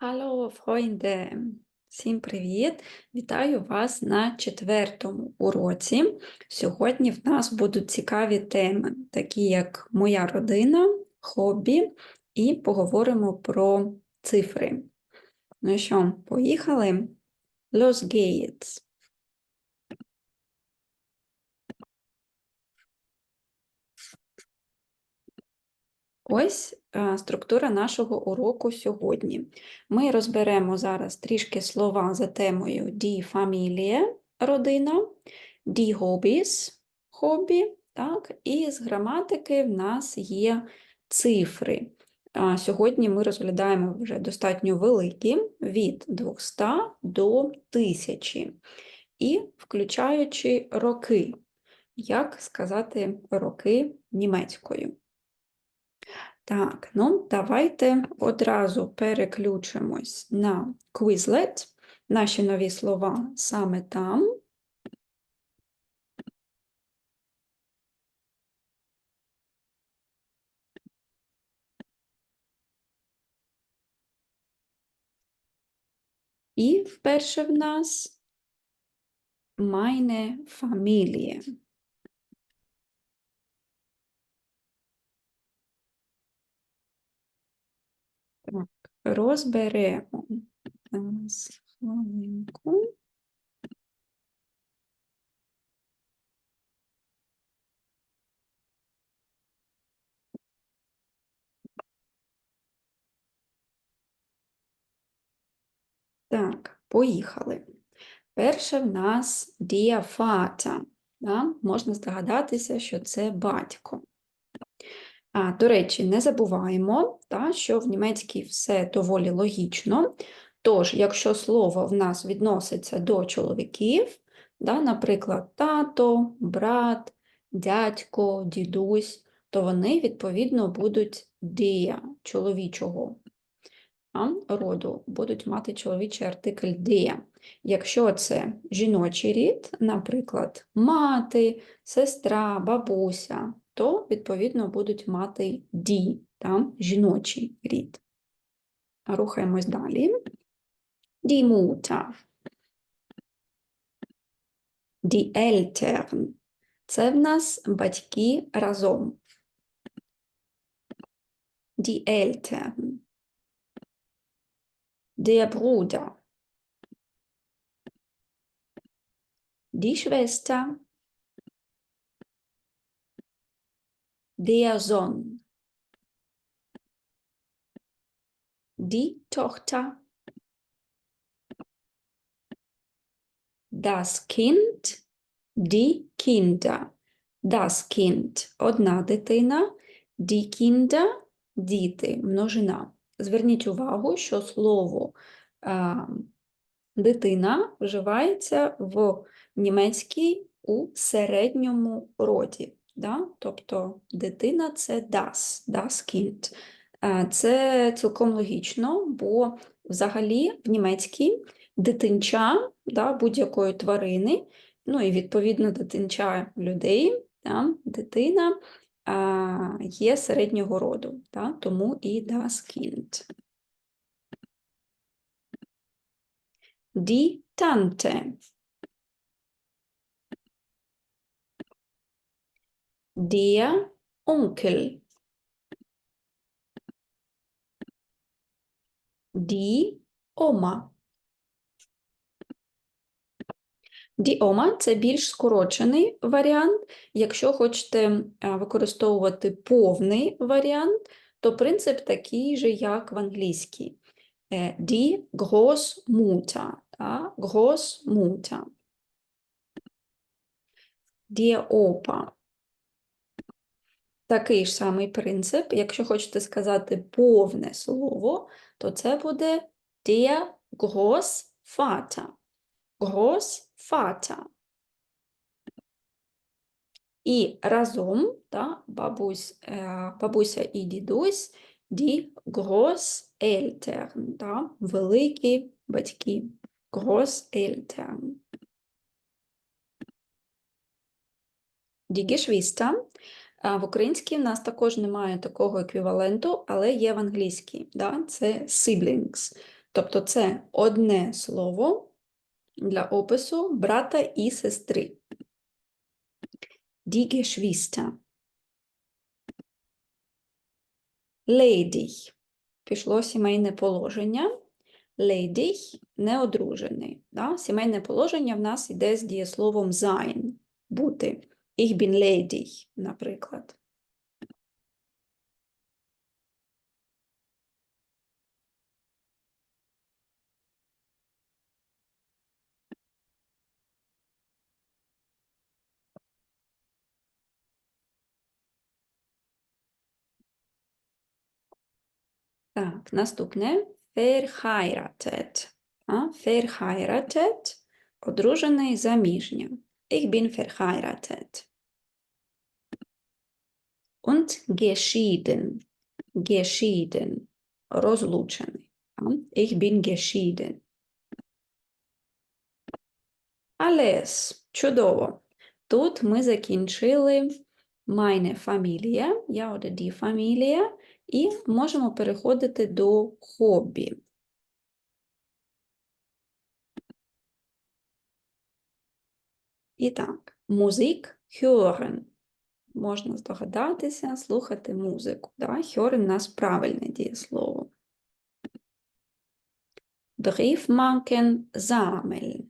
Алло, Фройнде! Всім привіт! Вітаю вас на четвертому уроці. Сьогодні в нас будуть цікаві теми, такі як моя родина, хобі, і поговоримо про цифри. Ну що, поїхали? Los geht's! Ось е, структура нашого уроку сьогодні. Ми розберемо зараз трішки слова за темою die Familie – родина, die Hobbys – хобі, так, і з граматики в нас є цифри. Сьогодні ми розглядаємо вже достатньо великі, від 200 до 1000, і включаючи роки. Як сказати роки німецькою? Так, ну давайте одразу переключимось на Quizlet. Наші нові слова саме там. І вперше в нас meine Familie. Так, розберемо. Хвилинку. Так, поїхали. Перше в нас der Vater. Да? Можна здогадатися, що це батько. А, До речі, не забуваємо, та, що в німецькій все доволі логічно. Тож, якщо слово в нас відноситься до чоловіків, да, наприклад, тато, брат, дядько, дідусь, то вони, відповідно, будуть дія чоловічого роду, будуть мати чоловічий артикль дія. Якщо це жіночий рід, наприклад, мати, сестра, бабуся, то, відповідно, будуть мати ді, там жіночий рід. Рухаємось далі. Die Mutter. Die. Це в нас батьки разом. Die Eltern. Der Bruder. Die Schwester. Sohn. Die Tochter. Das Kind. Die Kinder. Das Kind – одна дитина, die Kinder – діти, множина. Зверніть увагу, що слово дитина вживається в німецькій у середньому роді. Да? Тобто дитина це das, das Kind. Це цілком логічно, бо взагалі в німецькій дитинча да, будь-якої тварини, ну і відповідно дитинча людей, да, дитина а, є середнього роду, да, тому і das Kind. Die Tante. Der Onkel. Die Oma. Діома це більш скорочений варіант. Якщо хочете е, використовувати повний варіант, то принцип такий же, як в англійській. Е, Die Großmutter. Großmutter. Die Opa. Такий ж самий принцип. Якщо хочете сказати повне слово, то це буде der Großvater. Großvater. І разом, та, бабусь, е, бабуся і дідусь, die Großeltern, та, великі батьки, Großeltern. Die Geschwister. В українській в нас також немає такого еквіваленту, але є в англійській. Да? Це siblings. Тобто це одне слово для опису брата і сестри. Die Geschwister. Lady. Пішло сімейне положення. Lady – неодружений. Да? Сімейне положення в нас йде з дієсловом sein – бути. Ich bin lady, наприклад. Так, наступне verheiratet. Verheiratet – одружений заміжня. Ich bin verheiratet. Und geschieden. Geschieden. Розлучений. Ich bin geschieden. Alles. Чудово. Тут ми закінчили meine Familie, я oder die Familie, і можемо переходити до хобі. І так, музик hören. Можна здогадатися, слухати музику. Да? Hören у нас правильне дієслово. Briefmarken sammeln.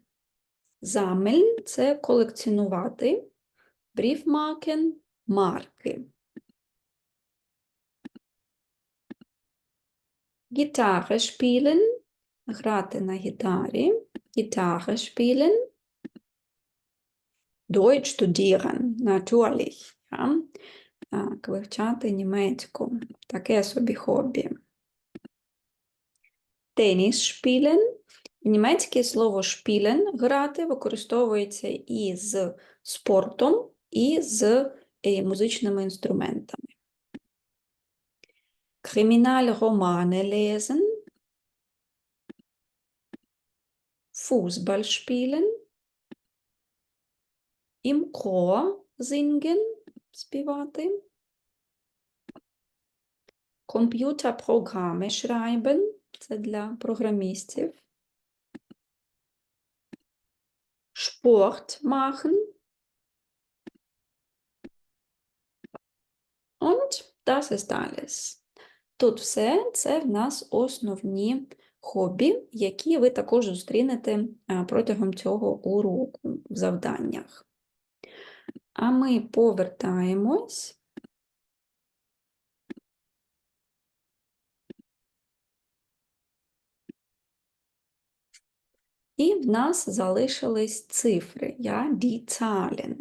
Sammeln – це колекціонувати. Briefmarken – марки. Gitarre spielen – грати на гітарі. Gitarre spielen. Deutsch studieren, natürlich. Ja? Так, вивчати німецьку. Таке собі хобі. Теніс шпілен. Німецьке слово spielen – грати використовується і з спортом, і з е, музичними інструментами. Kriminalromane lesen. Fußball spielen. Im Chor singen, співати. Комп'ютерпрограми schreiben, це для програмістів. Sport machen. Und das ist alles. Тут все це в нас основні хобі, які ви також зустрінете протягом цього уроку в завданнях. А ми повертаємось. І в нас залишились цифри, die Zahlen.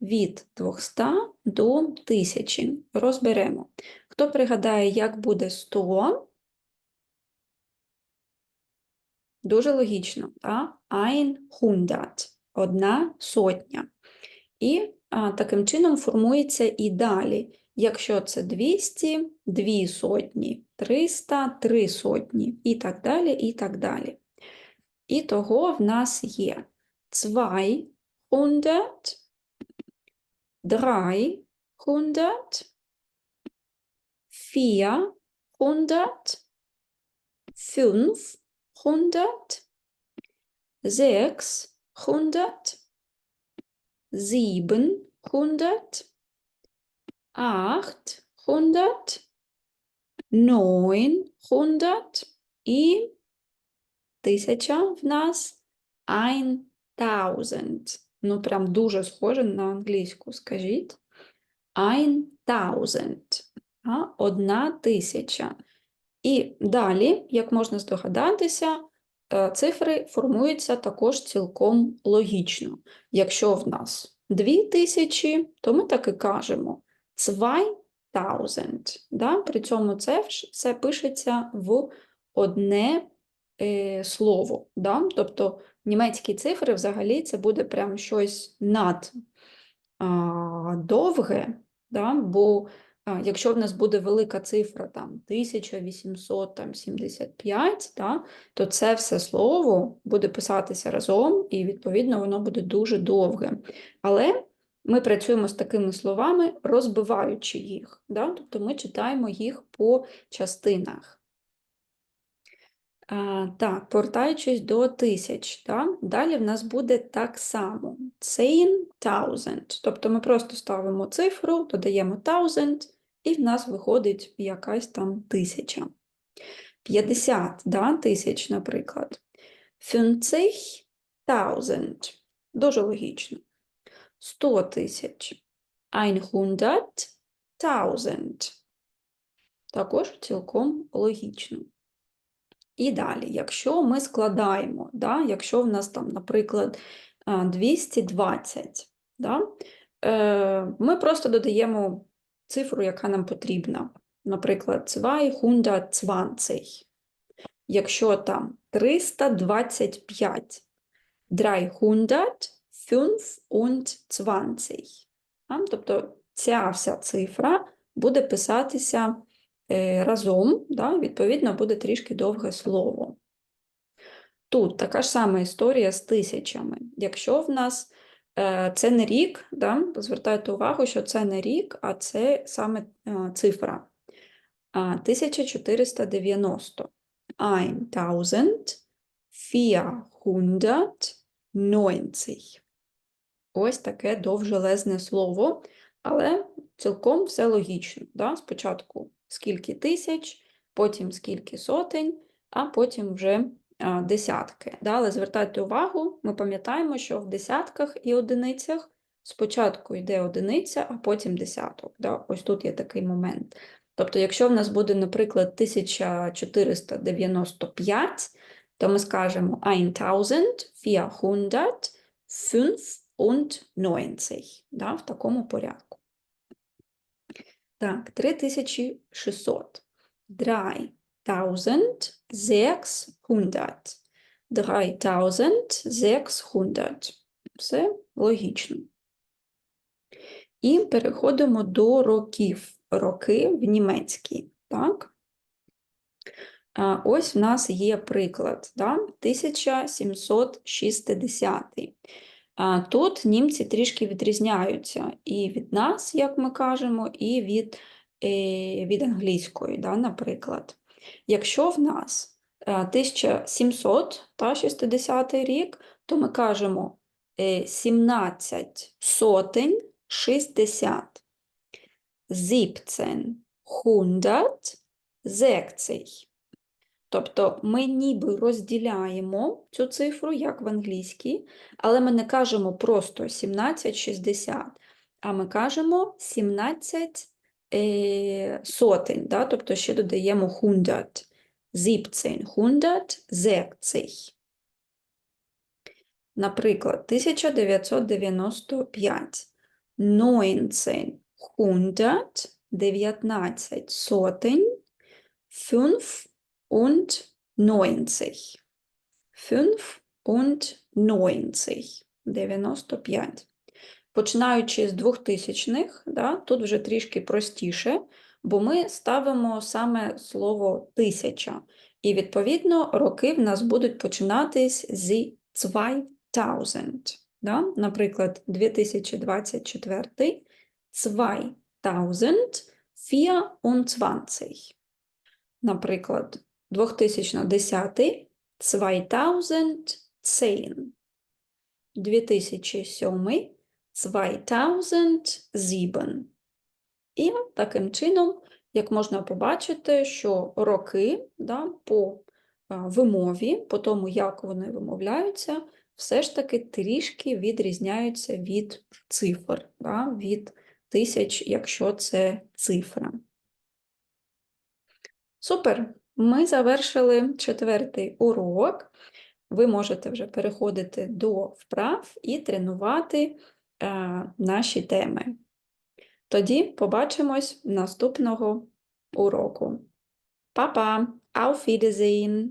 Від 200 до 1000. Розберемо. Хто пригадає, як буде 100? Дуже логічно? Ein Hundert. Одна сотня. І а, таким чином формується і далі. Якщо це 200, дві сотні, 300, три сотні, і так далі, і так далі. І того в нас є 200, 300, 400, 500, 600, siebenhundert, achthundert, neunhundert і тисяча в нас ein thousand. Ну, прям дуже схоже на англійську, скажіть. Ein thousand. Одна тисяча. І далі, як можна здогадатися, цифри формуються також цілком логічно. Якщо в нас 2000, то ми так і кажемо 2000. Да? При цьому це все пишеться в одне е, слово. Да? Тобто німецькі цифри взагалі це буде прям щось над а, довге, да? бо Якщо в нас буде велика цифра там 1875, та, то це все слово буде писатися разом, і, відповідно, воно буде дуже довге. Але ми працюємо з такими словами, розбиваючи їх. Да? Тобто ми читаємо їх по частинах. А, так, повертаючись до тисяч, да? далі в нас буде так само. 10,000. Тобто ми просто ставимо цифру, додаємо 1000, і в нас виходить якась там тисяча. 50 да, тисяч, наприклад. 50,000. Дуже логічно. 100 тисяч. 100,000. Також цілком логічно. І далі, якщо ми складаємо, да, якщо в нас там, наприклад, 220, да, е, ми просто додаємо цифру, яка нам потрібна. Наприклад, 220. Якщо там 325, 325. Да, Тобто ця вся цифра буде писатися е, разом, да, відповідно, буде трішки довге слово. Тут така ж сама історія з тисячами. Якщо в нас це не рік, да, звертайте увагу, що це не рік, а це саме е, цифра. А, 1490. 1490. Ось таке довжелезне слово, але цілком все логічно. Да? Спочатку скільки тисяч, потім скільки сотень, а потім вже десятки. Да? Але звертайте увагу, ми пам'ятаємо, що в десятках і одиницях спочатку йде одиниця, а потім десяток. Да? Ось тут є такий момент. Тобто, якщо в нас буде, наприклад, 1495, то ми скажемо 1495, да, в такому порядку. Так, 3600. 3600. 3600. Все логічно. І переходимо до років. Роки в німецькій. Так? Ось в нас є приклад, да? 1760. Тут німці трішки відрізняються і від нас, як ми кажемо, і від е, від англійської, да, наприклад. Якщо в нас 1760 рік, то ми кажемо 17 сотень 60. 1760. Тобто ми ніби розділяємо цю цифру, як в англійській, але ми не кажемо просто 1760, а ми кажемо 17 е, сотень, да? тобто ще додаємо 100. 1760. Наприклад, 1995. 19 hundert, 19 сотень, 5 und 90. 5 und 90. 95. Починаючи з 2000-х, да, тут вже трішки простіше, бо ми ставимо саме слово тисяча. І, відповідно, роки в нас будуть починатись з 2000. Да? Наприклад, 2024 2024. Наприклад, 2010 2010. 2007 2007. І таким чином, як можна побачити, що роки да, по вимові, по тому, як вони вимовляються, все ж таки трішки відрізняються від цифр, да, від тисяч, якщо це цифра. Супер! Ми завершили четвертий урок. Ви можете вже переходити до вправ і тренувати наші теми. Тоді побачимось наступного уроку. Па-па! Auf Wiedersehen!